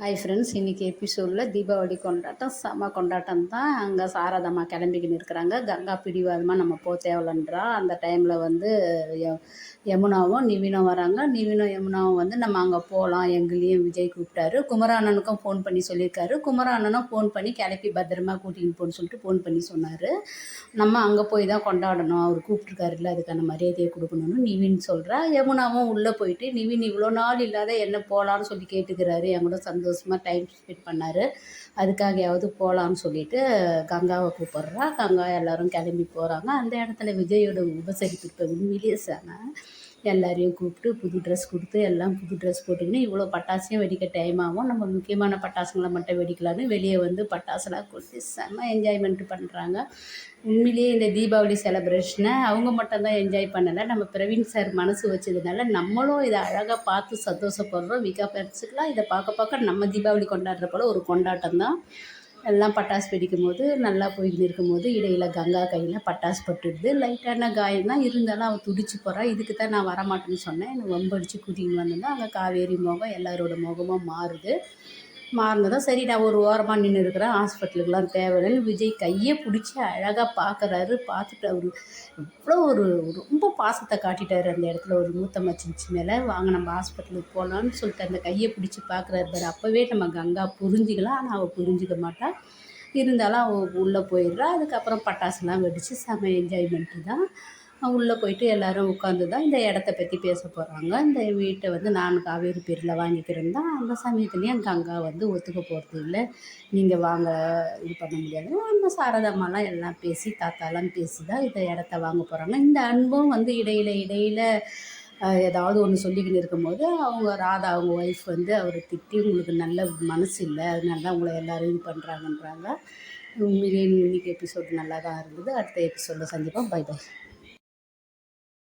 Hi friends இன்றைக்கி எபிசோடில் தீபாவளி கொண்டாட்டம் செம கொண்டாட்டம் தான். அங்கே சாரதம்மா கிளம்பிக்கின்னு இருக்கிறாங்க. கங்கா பிடிவாதமாக நம்ம போக தேவலன்றா அந்த டைமில் வந்து யமுனாவும் நிவினும் வராங்க. நிவினும் யமுனாவும் வந்து நம்ம அங்கே போகலாம் எங்களையும் விஜய் கூப்பிட்டாரு. குமரானனுக்கும் ஃபோன் பண்ணி சொல்லியிருக்காரு. குமரானனும் ஃபோன் பண்ணி கிளப்பி பத்திரமா கூட்டின்னு போன்னு சொல்லிட்டு ஃபோன் பண்ணி சொன்னார். நம்ம அங்கே போய் தான் கொண்டாடணும். அவர் கூப்பிட்ருக்காருல்ல அதுக்கான மரியாதையை கொடுக்கணும்னு நிவின் சொல்கிறா யமுனாவும் உள்ளே போயிட்டு நிவின் இவ்வளோ நாள் இல்லாத என்ன போகலான்னு சொல்லி கேட்டுக்கிறாரு. என் கூட சந்தோஷம் சந்தோஷமாக டைம் ஸ்பெண்ட் பண்ணார். அதுக்காகையாவது போகலான்னு சொல்லிட்டு கங்காவை கூப்பிட்றா. கங்கா எல்லோரும் கிளம்பி போகிறாங்க அந்த இடத்துல விஜயோட உபசரிப்பு இப்போ உண்மையிலேயே செம எல்லாரையும் கூப்பிட்டு புது ட்ரெஸ் கொடுத்து எல்லாம் புது ட்ரெஸ் போட்டுக்கின்னு இவ்வளோ பட்டாசையும் வெடிக்க டைம் ஆகும். நம்ம முக்கியமான பட்டாசுங்களை மட்டும் வெடிக்கலான்னு வெளியே வந்து பட்டாசுலாம் கொடுத்து செம்ம என்ஜாய்மெண்ட் பண்ணுறாங்க உண்மையிலேயே இந்த தீபாவளி செலப்ரேஷனை அவங்க மட்டும்தான் என்ஜாய் பண்ணலை. நம்ம பிரவீன் சார் மனசு வச்சதுனால நம்மளும் இதை அழகாக பார்த்து சந்தோஷப்படுறோம். விகா ஃப்ரெண்ட்ஸுக்கெலாம் இதை பார்க்க பார்க்க நம்ம தீபாவளி கொண்டாடுற போல் ஒரு கொண்டாட்டம் தான் எல்லாம் பட்டாசு வெடிக்கும் போது நல்லா போயின்னு இருக்கும்போது இடையில் கங்கா கையில் பட்டாசு பட்டுடுது. லைட்டான காயம் தான் இருந்தாலும் அவள் துடிச்சு போகிறா இதுக்கு தான் நான் வரமாட்டேன்னு சொன்னேன். எனக்கு வம்படிச்சு கூட்டின்னு வந்தேன்னா அங்கே காவேரி முகம் எல்லாரோட முகமும் மாறுது. மாறினதும் சரி நான் ஒரு ஓரமாக நின்று இருக்கிறேன். ஹாஸ்பிட்டலுக்கெலாம் தேவையில்லைன்னு விஜய் கையை பிடிச்சி அழகாக பார்க்குறாரு. பார்த்துட்டு அவர் எவ்வளோ ஒரு ரொம்ப பாசத்தை காட்டிட்டார் அந்த இடத்துல. ஒரு மூத்த மச்சிச்சு மேலே. வாங்க நம்ம ஹாஸ்பிட்டலுக்கு போகலான்னு சொல்லிட்டு அந்த கையை பிடிச்சி பார்க்குறாரு. பாரு அப்போவே நம்ம கங்கா புரிஞ்சிக்கலாம் ஆனால் அவள் புரிஞ்சிக்க மாட்டாள் இருந்தாலும் அவள் உள்ளே போயிடுறா. அதுக்கப்புறம் பட்டாசுலாம் வெடித்து செம என்ஜாய்மெண்ட்டு தான். உள்ளே போயிட்டு எல்லாரும் உட்காந்து தான் இந்த இடத்த பற்றி பேச போகிறாங்க. இந்த வீட்டை வந்து நான் காவேரி பேரில் வாங்கிக்கிறேன் தான் அந்த சமயத்துலேயும் எங்கள் அங்கா வந்து ஒத்துக்க போகிறது இல்லை. நீங்கள் வாங்க இது பண்ண முடியாது. அந்த சாரதம்மாலாம் எல்லாம் பேசி தாத்தாலாம் பேசி தான் இந்த இடத்த வாங்க போகிறாங்க. இந்த அன்பும் வந்து இடையில இடையில ஏதாவது ஒன்று சொல்லிக்கின்னு இருக்கும்போது அவங்க ராதா அவங்க ஒய்ஃப் வந்து அவரை திட்டி உங்களுக்கு நல்ல மனசு இல்லை. அதனால தான் உங்களை எல்லாரும் இது பண்ணுறாங்கன்றாங்க. உண்மையிலேயே இன்னைக்கு எபிசோட் நல்லா தான் இருந்தது. அடுத்த எபிசோடில் சந்திப்போம். By by